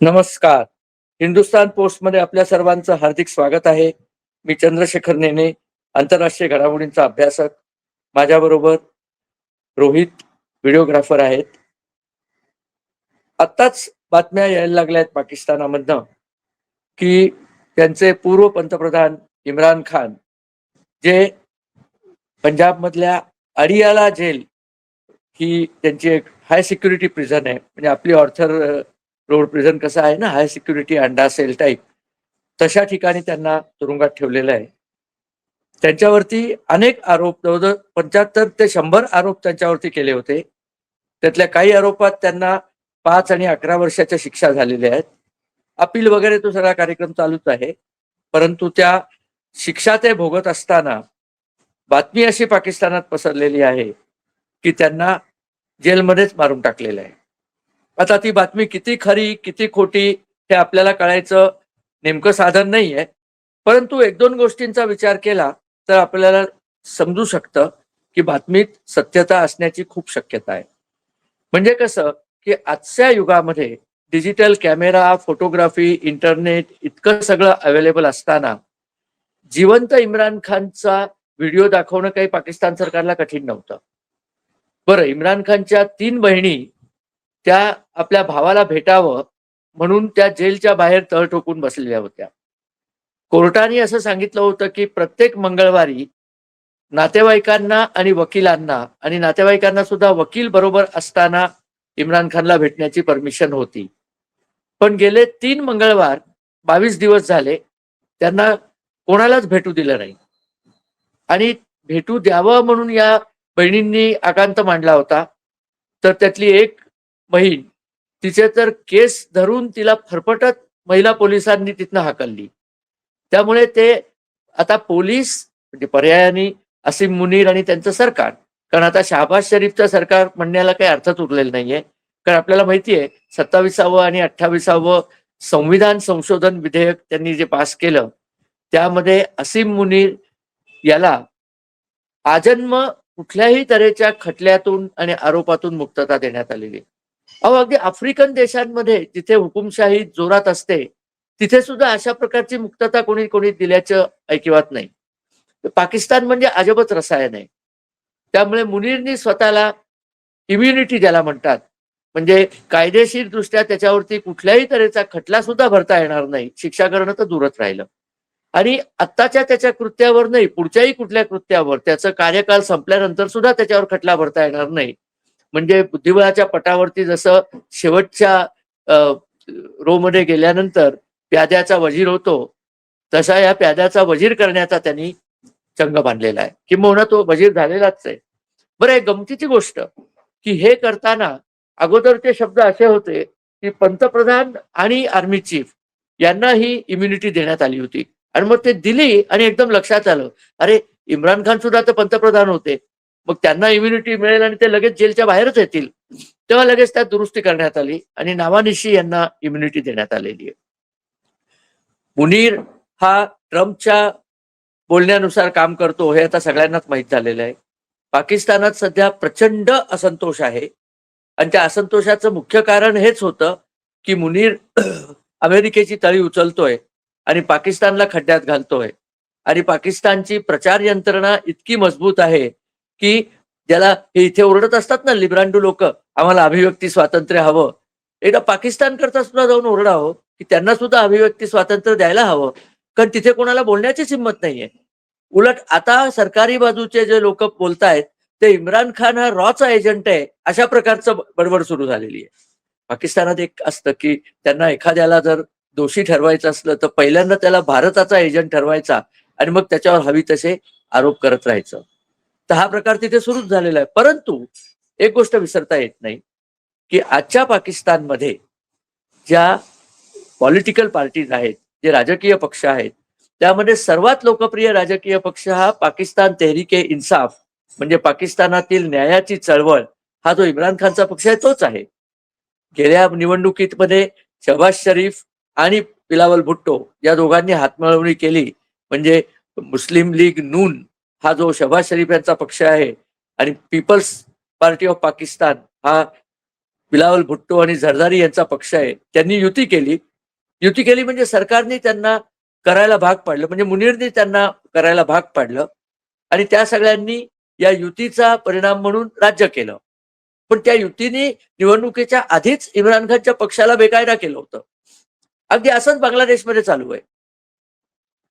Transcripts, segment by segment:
नमस्कार. हिंदुस्तान पोस्टमध्ये आपल्या सर्वांचं हार्दिक स्वागत आहे. मी चंद्रशेखर नेने आंतरराष्ट्रीय घडामोडींचा अभ्यासक. माझ्याबरोबर रोहित व्हिडिओग्राफर आहेत. आत्ताच बातम्या यायला लागल्या आहेत पाकिस्तानामधनं की त्यांचे पूर्व पंतप्रधान इम्रान खान जे पंजाबमधल्या अडियाला जेल ही त्यांची एक हाय सिक्युरिटी प्रिझन आहे. म्हणजे आपली ऑर्थर रोड प्रिझन कसं आहे ना हाय सिक्युरिटी अंडा सेल टाईप तशा ठिकाणी त्यांना तुरुंगात ठेवलेलं आहे. त्यांच्यावरती अनेक आरोप जवळजवळ पंच्याहत्तर ते शंभर आरोप त्यांच्यावरती केले होते. त्यातल्या काही आरोपात त्यांना पाच आणि अकरा वर्षाच्या शिक्षा झालेल्या आहेत. अपील वगैरे तो सगळा कार्यक्रम चालूच आहे. परंतु त्या शिक्षा ते भोगत असताना बातमी अशी पाकिस्तानात पसरलेली आहे की त्यांना जेलमध्येच मारून टाकलेलं आहे. आता ती बातमी किती खरी किती खोटी हे आपल्याला कळायचं नेमकं साधन नाही आहे परंतु एक दोन गोष्टींचा विचार केला तर आपल्याला समजू शकतं की बातमीत सत्यता असण्याची खूप शक्यता आहे. म्हणजे कसं की आजच्या युगामध्ये डिजिटल कॅमेरा फोटोग्राफी इंटरनेट इतकं सगळं अवेलेबल असताना जिवंत इम्रान खानचा व्हिडिओ दाखवणं काही पाकिस्तान सरकारला कठीण नव्हतं. बरं इम्रान खानच्या तीन बहिणी त्या आपल्या भावाला भेटावं म्हणून त्या जेलच्या बाहेर तळ ठोकून बसलेल्या होत्या. कोर्टाने असं सांगितलं होतं की प्रत्येक मंगळवारी नातेवाईकांना आणि वकिलांना आणि नातेवाईकांना सुद्धा वकील बरोबर असताना इम्रान खानला भेटण्याची परमिशन होती. पण गेले तीन मंगळवार बावीस दिवस झाले त्यांना कोणालाच भेटू दिलं नाही. आणि भेटू द्यावं म्हणून या बहिणींनी आकांत मांडला होता. तर त्यातली एक बहीण तिचे तर केस धरून तिला फरफटत महिला पोलिसांनी तिथनं हाकलली. त्यामुळे ते आता पोलीस म्हणजे पर्यायाने असीम मुनीर आणि त्यांचं सरकार कारण आता शहाबाज शरीफचं सरकार म्हणण्याला काही अर्थच उरलेला नाहीये. कारण आपल्याला माहितीये सत्तावीसावं सत्ताविसावं आणि अठ्ठावीसावं संविधान संशोधन विधेयक त्यांनी जे पास केलं त्यामध्ये असीम मुनीर याला आजन्म कुठल्याही तऱ्हेच्या खटल्यातून आणि आरोपातून मुक्तता देण्यात आलेली अहो अगदी आफ्रिकन देशांमध्ये जिथे हुकुमशाही जोरात असते तिथे सुद्धा अशा प्रकारची मुक्तता कोणी कोणी दिल्याचं ऐकिवात नाही. पाकिस्तान म्हणजे अजबच रसायन आहे. त्यामुळे मुनीरनी स्वतःला इम्युनिटी ज्याला म्हणतात म्हणजे कायदेशीर दृष्ट्या त्याच्यावरती कुठल्याही तऱ्हेचा खटला सुद्धा भरता येणार नाही. शिक्षा करणं तर दूरच राहिलं. आणि आत्ताच्या त्याच्या कृत्यावर नाही पुढच्याही कुठल्या कृत्यावर त्याचं कार्यकाल संपल्यानंतर सुद्धा त्याच्यावर खटला भरता येणार नाही. म्हणजे बुद्धिबळाच्या पटावरती जसं शेवटच्या रो मध्ये गेल्यानंतर प्याद्याचा वजीर होतो तसा या प्याद्याचा वजीर करण्याचा त्यांनी चंग बांधलेला आहे. किंबहुना तो वजीर झालेलाच आहे. बरं एक गमतीची गोष्ट की हे करताना अगोदरचे शब्द असे होते की पंतप्रधान आणि आर्मी चीफ यांना ही इम्युनिटी देण्यात आली होती. आणि मग ते दिली आणि एकदम लक्षात आलं. अरे इम्रान खान सुद्धा तर पंतप्रधान होते. मग त्यांना इम्युनिटी मिळेल आणि ते लगेच जेलच्या बाहेरच येतील. तेव्हा लगेच त्यात दुरुस्ती करण्यात आली आणि नावानिशी यांना इम्युनिटी देण्यात आलेली आहे. मुनीर हा ट्रम्पच्या बोलण्यानुसार काम करतो हे आता सगळ्यांनाच माहीत झालेलं आहे. पाकिस्तानात सध्या प्रचंड असंतोष आहे. आणि त्या असंतोषाचं मुख्य कारण हेच होतं की मुनीर अमेरिकेची तळी उचलतोय आणि पाकिस्तानला खड्ड्यात घालतोय. आणि पाकिस्तानची प्रचार यंत्रणा इतकी मजबूत आहे की ज्याला हे इथे ओरडत असतात ना लिब्रांडू लोक आम्हाला अभिव्यक्ती स्वातंत्र्य हवं. एकदा पाकिस्तान करता सुद्धा जाऊन ओरडावं हो, की त्यांना सुद्धा अभिव्यक्ती स्वातंत्र्य द्यायला हवं. कारण तिथे कोणाला बोलण्याचीच हिंमत नाहीये. उलट आता सरकारी बाजूचे जे लोक बोलतायत ते इम्रान खान हा रॉचा एजंट आहे अशा प्रकारचं बडबड सुरू झालेली आहे. पाकिस्तानात एक असतं की त्यांना एखाद्याला जर दोषी ठरवायचं असलं तर पहिल्यांदा त्याला भारताचा एजंट ठरवायचा आणि मग त्याच्यावर हवी तसे आरोप करत राहायचं. तर हा प्रकार तिथे सुरूच झालेला आहे. परंतु एक गोष्ट विसरता येत नाही की आजच्या पाकिस्तानमध्ये ज्या पॉलिटिकल पार्टीज आहेत जे राजकीय पक्ष आहेत त्यामध्ये सर्वात लोकप्रिय राजकीय पक्ष हा पाकिस्तान तेहरीके इन्साफ म्हणजे पाकिस्तानातील न्यायाची चळवळ हा जो इम्रान खानचा पक्ष आहे तोच आहे. गेल्या निवडणुकीतमध्ये शहबाज शरीफ आणि बिलावल भुट्टो या दोघांनी हातमिळवणी केली म्हणजे मुस्लिम लीग नून हा जो शहबाज शरीफ यांचा पक्ष आहे आणि पीपल्स पार्टी ऑफ पाकिस्तान हा बिलावल भुट्टो आणि झरदारी यांचा पक्ष आहे त्यांनी युती केली. युती केली म्हणजे सरकारने त्यांना करायला भाग पाडलं म्हणजे मुनीरने त्यांना करायला भाग पाडलं आणि त्या सगळ्यांनी या युतीचा परिणाम म्हणून राज्य केलं. पण त्या युतीने निवडणुकीच्या आधीच इम्रान खानच्या पक्षाला बेकायदा केलं होतं. अगदी असंच बांगलादेशमध्ये चालू आहे.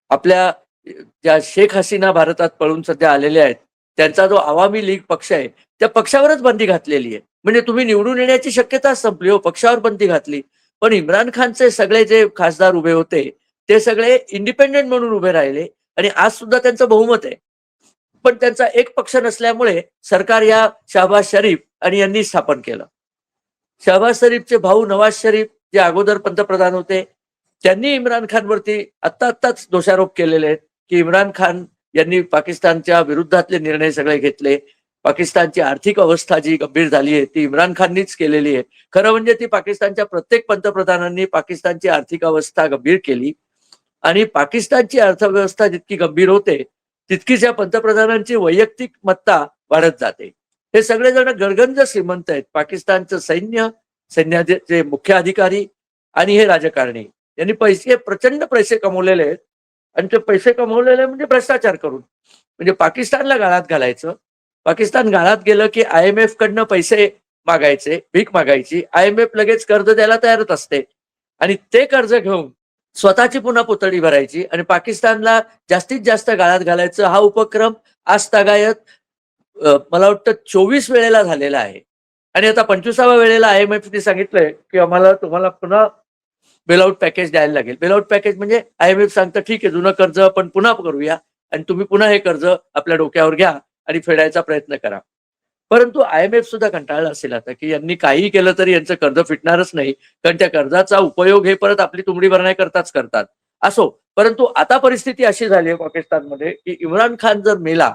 आपल्या ज्या शेख हसीना भारतात पळून सध्या आलेल्या आहेत त्यांचा जो आवामी लीग पक्ष आहे त्या पक्षावरच बंदी घातलेली आहे. म्हणजे तुम्ही निवडून येण्याची शक्यता संपली हो पक्षावर बंदी घातली. पण इम्रान खानचे सगळे जे खासदार उभे होते ते सगळे इंडिपेंडेंट म्हणून उभे राहिले आणि आज सुद्धा त्यांचं बहुमत आहे. पण त्यांचा एक पक्ष नसल्यामुळे सरकार या शहबाज शरीफ आणि यांनी स्थापन केलं. शहबाज शरीफचे भाऊ नवाज शरीफ जे अगोदर पंतप्रधान होते त्यांनी इम्रान खानवरती आत्ता आत्ताच दोषारोप केलेले आहेत. की इम्रान खान यांनी पाकिस्तानच्या विरुद्धातले निर्णय सगळे घेतले. पाकिस्तानची आर्थिक अवस्था जी गंभीर झाली आहे ती इम्रान खाननीच केलेली आहे. खरं म्हणजे ती पाकिस्तानच्या प्रत्येक पंतप्रधानांनी पाकिस्तानची आर्थिक अवस्था गंभीर केली. आणि पाकिस्तानची अर्थव्यवस्था जितकी गंभीर होते तितकीच या पंतप्रधानांची वैयक्तिक मत्ता वाढत जाते. हे सगळेजण गरगंज श्रीमंत आहेत. पाकिस्तानचं सैन्य सैन्याचे मुख्य अधिकारी आणि हे राजकारणी. यांनी पैसे प्रचंड पैसे कमवलेले आहेत. आणि ते पैसे कमवलेले म्हणजे भ्रष्टाचार करून. म्हणजे पाकिस्तानला गाळात घालायचं. पाकिस्तान गाळात गेलं की आय एम एफ कडनं पैसे मागायचे भीक मागायची. आय एम एफ लगेच कर्ज द्यायला तयारच असते. आणि ते कर्ज घेऊन स्वतःची पुन्हा पुतळी भरायची आणि पाकिस्तानला जास्तीत जास्त गाळात घालायचं हा उपक्रम आज तागायत मला वाटतं चोवीस वेळेला झालेला आहे. आणि आता पंचवीसाव्या वेळेला आय एम एफने सांगितलंय की आम्हाला तुम्हाला पुन्हा बेलआउट पॅकेज द्यायला लागेल. बेलआउट पॅकेज म्हणजे आय एम एफ सांगतं ठीक आहे जुनं कर्ज आपण पुन्हा करूया आणि तुम्ही पुन्हा हे कर्ज आपल्या डोक्यावर घ्या आणि फेडायचा प्रयत्न करा. परंतु आय एम एफ सुद्धा कंटाळला असेल आता की यांनी काही केलं तरी यांचं कर्ज फिटणारच नाही. कारण त्या कर्जाचा उपयोग हे परत आपली तुंबडी भरण्याकरताच करतात. असो परंतु आता परिस्थिती अशी झाली आहे पाकिस्तानमध्ये की इम्रान खान जर मेला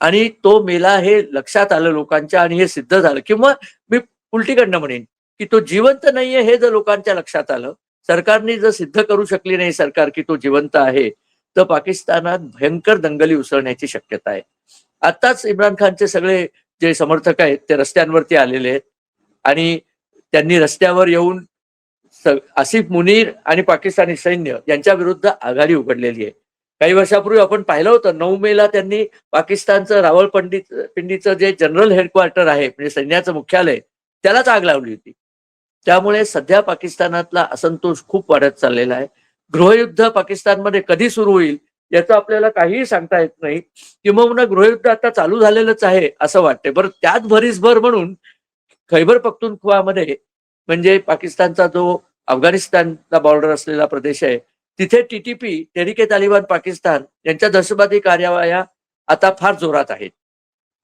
आणि तो मेला हे लक्षात आलं लोकांच्या आणि हे सिद्ध झालं किंवा मी उलटीकडनं म्हणेन की तो जिवंत नाहीये हे जर लोकांच्या लक्षात आलं सरकारने जर सिद्ध करू शकली नाही सरकार की तो जिवंत आहे तर पाकिस्तानात भयंकर दंगली उसळण्याची शक्यता आहे. आताच इम्रान खानचे सगळे जे समर्थक आहेत ते रस्त्यांवरती आलेले आहेत आणि त्यांनी रस्त्यावर येऊन आसिफ मुनीर आणि पाकिस्तानी सैन्य यांच्या विरुद्ध आघाडी उघडलेली आहे. काही वर्षापूर्वी आपण पाहिलं होतं नऊ मेला त्यांनी पाकिस्तानचं रावळपिंडी पिंडीचं जे जनरल हेडक्वार्टर आहे म्हणजे सैन्याचं मुख्यालय त्यालाच आग लावली होती. त्यामुळे सध्या पाकिस्तानातला असंतोष खूप वाढत चाललेला आहे. गृहयुद्ध पाकिस्तानमध्ये कधी सुरू होईल याचं आपल्याला काहीही सांगता येत नाही. किंबहुना गृहयुद्ध आता चालू झालेलंच आहे असं वाटतंय. बरं त्यात भरीसभर म्हणून खैबर पख्तुनख्वामध्ये म्हणजे पाकिस्तानचा जो अफगाणिस्तानला बॉर्डर असलेला प्रदेश आहे तिथे टीटीपी तेहरीके तालिबान पाकिस्तान यांच्या दहशतवादी कार्यावाया आता फार जोरात आहेत.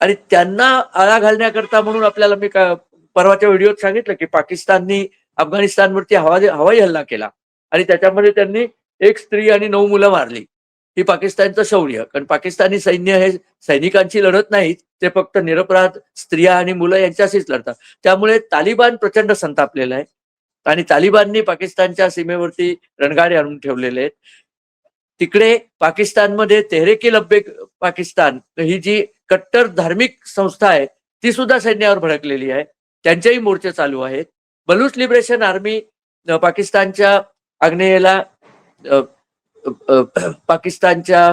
आणि त्यांना आळा घालण्याकरता म्हणून आपल्याला मी का परवाच्या व्हिडिओत सांगितलं की पाकिस्ताननी अफगाणिस्तानवरती हवा हवाई हल्ला केला. आणि त्याच्यामध्ये त्यांनी एक स्त्री आणि नऊ मुलं मारली. ही पाकिस्तानचं शौर्य. कारण पाकिस्तानी सैन्य हे सैनिकांची लढत नाहीत. ते फक्त निरपराध स्त्रिया आणि मुलं यांच्याशीच लढतात. त्यामुळे तालिबान प्रचंड संतापलेलं आहे. आणि तालिबाननी पाकिस्तानच्या सीमेवरती रणगाडे आणून ठेवलेले आहेत. तिकडे पाकिस्तानमध्ये तेहरेकी लब्बे पाकिस्तान ही जी कट्टर धार्मिक संस्था आहे ती सुद्धा सैन्यावर भडकलेली आहे. त्यांचेही मोर्चे चालू आहेत. बलूच लिबरेशन आर्मी पाकिस्तानच्या आग्नेयेला पाकिस्तानच्या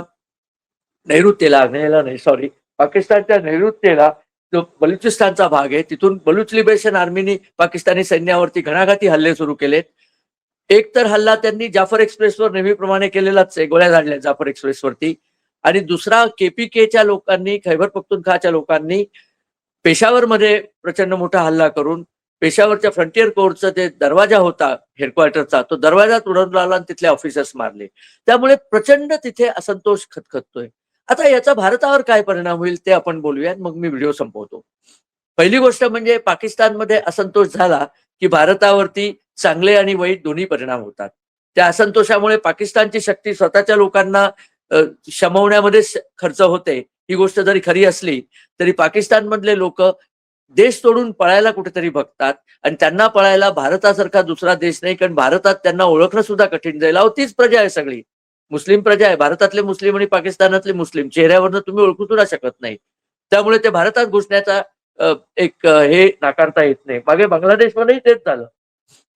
नैऋत्येला आग्नेयेला नाही सॉरी पाकिस्तानच्या नैऋत्येला जो बलुचिस्तानचा भाग आहे तिथून बलुच लिबरेशन आर्मीनी पाकिस्तानी सैन्यावरती घणाघाती हल्ले सुरू केलेत. एक तर हल्ला त्यांनी जाफर एक्सप्रेसवर नेहमीप्रमाणे केलेलाच आहे गोळ्या झाडल्या जाफर एक्सप्रेसवरती. आणि दुसरा केपीकेच्या लोकांनी खैबर पख्तुनखाच्या लोकांनी पेशावरमध्ये प्रचंड मोठा हल्ला करून पेशावरच्या फ्रंटियर कोर्टचा जे दरवाजा होता हेडक्वार्टरचा तो दरवाजा तुडवून लावला आणि तिथले ऑफिसर्स मारले. त्यामुळे प्रचंड तिथे असंतोष खतखततोय. आता याचा भारतावर काय परिणाम होईल ते आपण बोलूया मग मी व्हिडिओ संपवतो. पहिली गोष्ट म्हणजे पाकिस्तानमध्ये असंतोष झाला की भारतावरती चांगले आणि वाईट दोन्ही परिणाम होतात. त्या असंतोषामुळे पाकिस्तानची शक्ती स्वतःच्या लोकांना शमवण्यामध्ये खर्च होते. ही गोष्ट जरी खरी असली तरी पाकिस्तानमधले लोक देश सोडून पळायला कुठेतरी बघतात. आणि त्यांना पळायला भारतासारखा दुसरा देश नाही कारण भारतात त्यांना ओळखणं सुद्धा कठीण जाईल. अहो तीच प्रजा आहे सगळी. मुस्लिम प्रजा आहे. भारतातले मुस्लिम आणि पाकिस्तानातले मुस्लिम. चेहऱ्यावरनं तुम्ही ओळखू सुद्धा शकत नाही. त्यामुळे ते भारतात घुसण्याचा एक हे नाकारता येत नाही. मागे बांगलादेशमध्येही तेच झालं.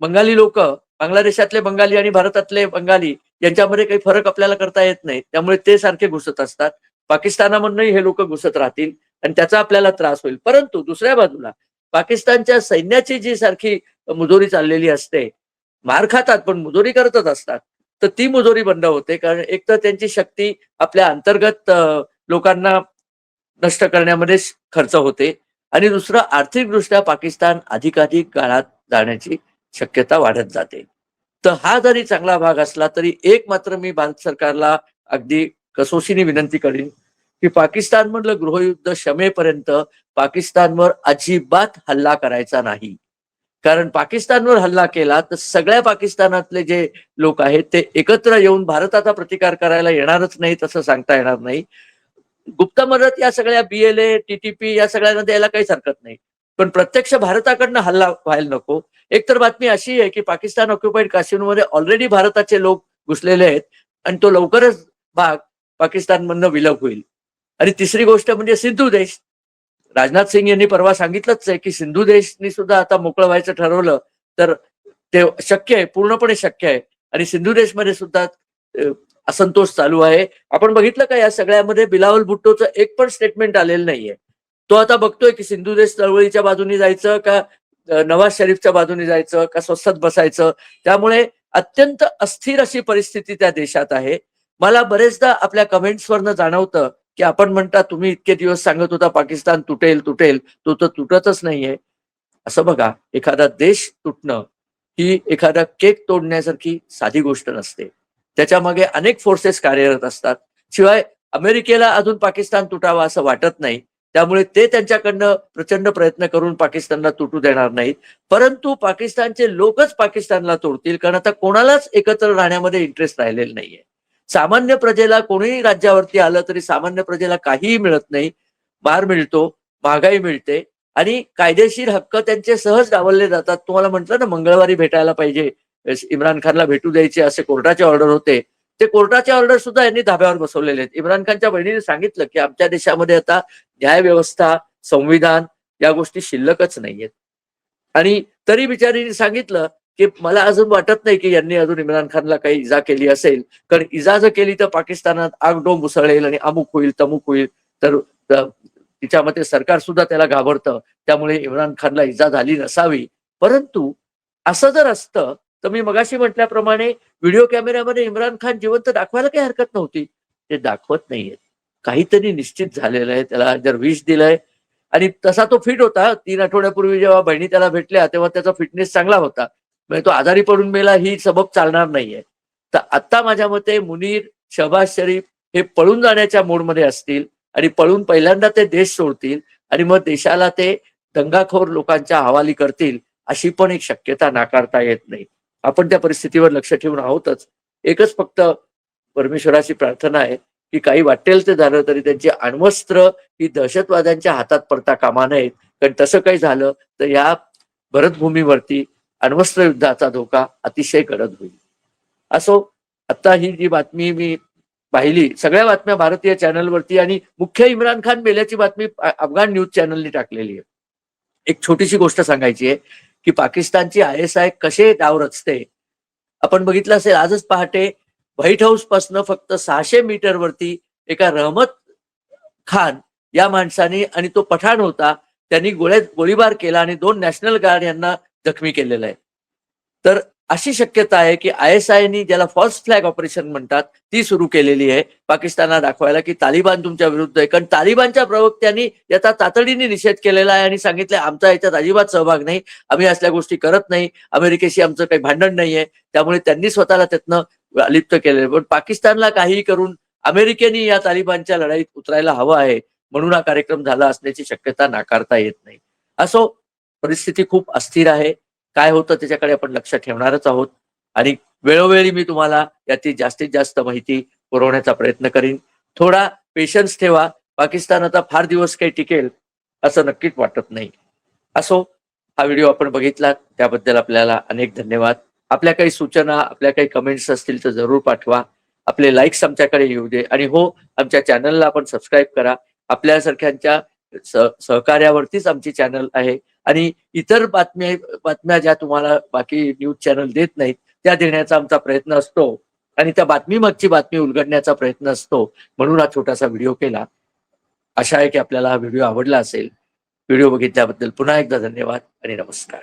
बंगाली लोक बांगलादेशातले बंगाली आणि भारतातले बंगाली यांच्यामध्ये काही फरक आपल्याला करता येत नाही. त्यामुळे ते सारखे घुसत असतात. पाकिस्तानामधूनही हे लोक घुसत राहतील आणि त्याचा आपल्याला त्रास होईल. परंतु दुसऱ्या बाजूला पाकिस्तानच्या सैन्याची जी सारखी मुजोरी चाललेली असते मार खातात पण मुजोरी करतच असतात तर ती मुजोरी बंद होते कारण एक तर त्यांची शक्ती आपल्या अंतर्गत लोकांना नष्ट करण्यामध्ये खर्च होते आणि दुसरं आर्थिकदृष्ट्या पाकिस्तान अधिकाधिक काळात जाण्याची शक्यता वाढत जाते. तर हा जरी चांगला भाग असला तरी एक मात्र मी भारत सरकारला अगदी कसोशीने विनंती करीन की पाकिस्तान मधलं गृहयुद्ध शमेपर्यंत पाकिस्तानवर अजिबात हल्ला करायचा नाही. कारण पाकिस्तानवर हल्ला केला तर सगळ्या पाकिस्तानातले जे लोक आहेत ते एकत्र येऊन भारताचा प्रतिकार करायला येणारच नाही तसं सांगता येणार नाही. गुप्त मदत या सगळ्या बीएलए टीटीपी या सगळ्यांना द्यायला काहीच हरकत नाही. पण प्रत्यक्ष भारताकडनं हल्ला व्हायला नको. एक तर बातमी अशी आहे की पाकिस्तान ऑक्युपाईड काश्मीरमध्ये ऑलरेडी भारताचे लोक घुसलेले आहेत आणि तो लवकरच भाग पाकिस्तानमधनं विलग होईल. आणि तिसरी गोष्ट म्हणजे सिंधू देश. राजनाथ सिंग यांनी परवा सांगितलंच आहे की सिंधू देशनी सुद्धा आता मोकळं व्हायचं ठरवलं तर ते शक्य आहे पूर्णपणे शक्य आहे. आणि सिंधू देशमध्ये सुद्धा असंतोष चालू आहे. आपण बघितलं का या सगळ्यामध्ये बिलावल भुट्टोचं एक पण स्टेटमेंट आलेलं नाहीये. तो आता बघतोय की सिंधू देश चळवळीच्या बाजूने जायचं का नवाज शरीफच्या बाजूने जायचं का स्वस्तात बसायचं. त्यामुळे अत्यंत अस्थिर अशी परिस्थिती त्या देशात आहे. मला बरेचदा आपल्या कमेंट्सवरनं जाणवतं की आपण म्हणता तुम्ही इतके दिवस सांगत होता पाकिस्तान तुटेल तुटेल. तो तर तुटतच नाहीये. असं बघा एखादा देश तुटणं ही एखादा केक तोडण्यासारखी साधी गोष्ट नसते. त्याच्यामागे अनेक फोर्सेस कार्यरत असतात. शिवाय अमेरिकेला अजून पाकिस्तान तुटावा असं वाटत नाही. त्यामुळे ते त्यांच्याकडनं प्रचंड प्रयत्न करून पाकिस्तानला तुटू देणार नाहीत. परंतु पाकिस्तानचे लोकच पाकिस्तानला तोडतील कारण आता कोणालाच एकत्र राहण्यामध्ये इंटरेस्ट राहिलेला नाहीये. सामान्य प्रजेला कोणीही राज्यावरती आलं तरी सामान्य प्रजेला काहीही मिळत नाही. मार मिळतो महागाई मिळते आणि कायदेशीर हक्क त्यांचे सहज डावलले जातात. तुम्हाला म्हटलं ना मंगळवारी भेटायला पाहिजे. इम्रान खानला भेटू द्यायचे असे कोर्टाचे ऑर्डर होते. ते कोर्टाचे ऑर्डर सुद्धा यांनी धाब्यावर बसवलेले आहेत. इम्रान खानच्या बहिणीने सांगितलं की आमच्या देशामध्ये आता न्यायव्यवस्था संविधान या गोष्टी शिल्लकच नाहीयेत. आणि तरी बिचारीने सांगितलं की मला अजून वाटत नाही की यांनी अजून इम्रान खानला काही इजा केली असेल. कारण इजा जर केली तर पाकिस्तानात आग डोंब उसळेल आणि अमुक होईल तमुक होईल. तर तिच्या मते सरकार सुद्धा त्याला घाबरतं. त्यामुळे इम्रान खानला इजा झाली नसावी. परंतु असं जर असतं तर मी मगाशी म्हटल्याप्रमाणे व्हिडिओ कॅमेऱ्यामध्ये इम्रान खान जिवंत दाखवायला काही हरकत नव्हती. ते दाखवत नाहीये. काहीतरी निश्चित झालेलं आहे. त्याला जर विष दिलंय आणि तसा तो फिट होता. तीन आठवड्यापूर्वी जेव्हा बहिणी त्याला भेटल्या तेव्हा त्याचा फिटनेस चांगला होता. म्हणजे तो आजारी पडून मेला ही सबब चालणार नाहीये. तर आता माझ्या मते मुनीर शहबाज शरीफ हे पळून जाण्याच्या मोडमध्ये असतील आणि पळून पहिल्यांदा ते देश सोडतील आणि मग देशाला ते दंगाखोर लोकांच्या हवाली करतील अशी पण एक शक्यता नाकारता येत नाही. आपण त्या परिस्थितीवर लक्ष ठेवून आहोतच. एकच फक्त परमेश्वराची प्रार्थना आहे की काही वाटेल ते झालं तरी त्यांची अण्वस्त्र ही दहशतवाद्यांच्या हातात पडता कामा नयेत. कारण तसं काही झालं तर या भरतभूमीवरती अण्वस्त्र युद्धाचा धोका अतिशय गडद होईल. असो आता ही जी बातमी मी पाहिली सगळ्या बातम्या भारतीय चॅनलवरती आणि मुख्य इम्रान खान मेल्याची बातमी अफगाण न्यूज चॅनलनी टाकलेली आहे. एक छोटीशी गोष्ट सांगायची आहे की पाकिस्तानची आय एस आय कसे डाव रचते? आपण बघितलं असेल आजच पहाटे व्हाईट हाऊस पासनं फक्त सहाशे मीटरवरती एका रहमत खान या माणसाने आणि तो पठाण होता त्यांनी गोळ्यात गोळीबार केला आणि दोन नॅशनल गार्ड यांना जखमी केलेलं आहे. तर अशी शक्यता आहे की आय एस आयनी ज्याला फॉल्स फ्लॅग ऑपरेशन म्हणतात ती सुरू केलेली आहे. पाकिस्तानला दाखवायला की तालिबान तुमच्या विरुद्ध आहे. कारण तालिबानच्या प्रवक्त्यांनी याचा तातडीने निषेध केलेला आहे आणि सांगितलंय आमचा याच्यात अजिबात सहभाग नाही. आम्ही असल्या गोष्टी करत नाही. अमेरिकेशी आमचं काही भांडण नाहीये त्यामुळे त्यांनी स्वतःला त्यातनं अलिप्त केलेलं पण पाकिस्तानला काहीही करून अमेरिकेने या तालिबानच्या लढाईत उतरायला हवं आहे म्हणून हा कार्यक्रम झाला असण्याची शक्यता नाकारता येत नाही. असो परिस्थिती खूप अस्थिर आहे. काय होतं त्याच्याकडे आपण लक्ष ठेवणारच आहोत. आणि वेळोवेळी मी तुम्हाला याची जास्तीत जास्त माहिती पुरवण्याचा प्रयत्न करीन. थोडा पेशन्स ठेवा. पाकिस्तान आता फार दिवस काही टिकेल असं नक्कीच वाटत नाही. असो हा व्हिडिओ आपण बघितला. त्याबद्दल आपल्याला अनेक धन्यवाद. आपल्या काही सूचना आपल्या काही कमेंट्स असतील तर जरूर पाठवा. आपले लाईक्स आमच्याकडे येऊ दे. आणि हो आमच्या चॅनलला आपण सबस्क्राईब करा. आपल्यासारख्यांच्या सहकार्यावरतीच आमची चॅनल आहे. आणि इतर बातम्या बातम्या ज्या तुम्हाला बाकी न्यूज चॅनल देत नाहीत त्या देण्याचा आमचा प्रयत्न असतो. आणि त्या बातमी मागची बातमी उलगडण्याचा प्रयत्न असतो. म्हणून हा छोटासा व्हिडिओ केला. आशा आहे की आपल्याला हा व्हिडिओ आवडला असेल. व्हिडिओ बघितल्याबद्दल पुन्हा एकदा धन्यवाद आणि नमस्कार.